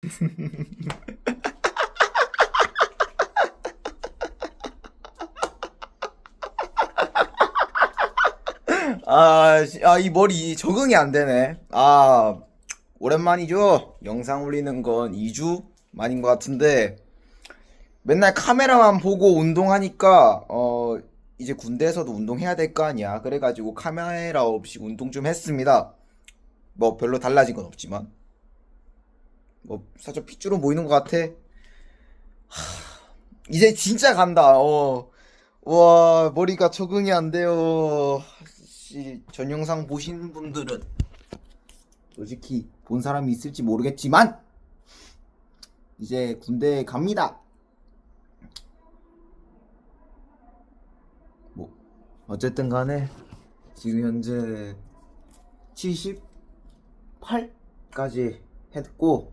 아, 씨, 아, 이 머리 적응이 안 되네. 아, 오랜만이죠? 영상 올리는 건 2주 만인 것 같은데, 맨날 카메라만 보고 운동하니까, 어, 이제 군대에서도 운동해야 될 거 아니야. 그래가지고 카메라 없이 운동 좀 했습니다. 뭐 별로 달라진 건 없지만. 뭐, 살짝 핏줄은 보이는 것 같아. 하, 이제 진짜 간다. 어. 와, 머리가 적응이 안 돼요. 씨, 전 영상 보신 분들은 솔직히 본 사람이 있을지 모르겠지만 이제 군대에 갑니다. 뭐 어쨌든 간에 지금 현재 78까지 했고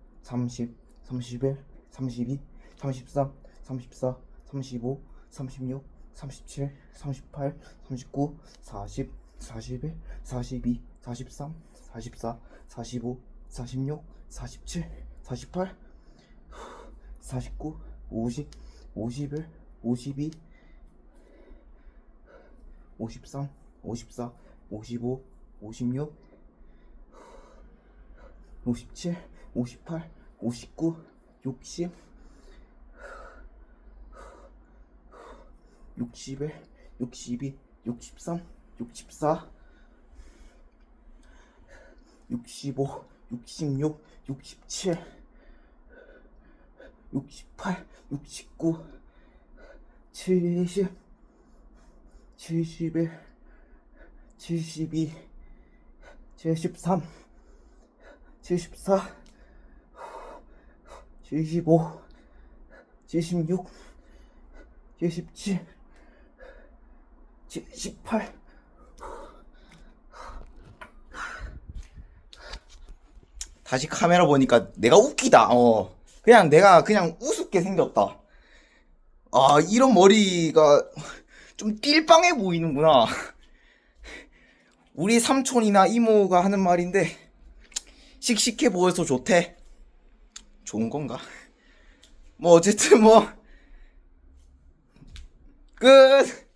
30 31 32 33 34 35 36 37 38 39 40 41 42 43 44 45 46 47 48 49 50 51 52 53 54 55 56 57 58 59 60 61 62 63 64 65 66 67 68 69 70 71 72 73 74 75 76 77 78 다시 카메라 보니까 내가 웃기다. 어. 그냥 내가 그냥 우습게 생겼다. 아, 이런 머리가 좀 띨빵해 보이는구나. 우리 삼촌이나 이모가 하는 말인데 씩씩해 보여서 좋대. 좋은 건가? 뭐 어쨌든 뭐 끝.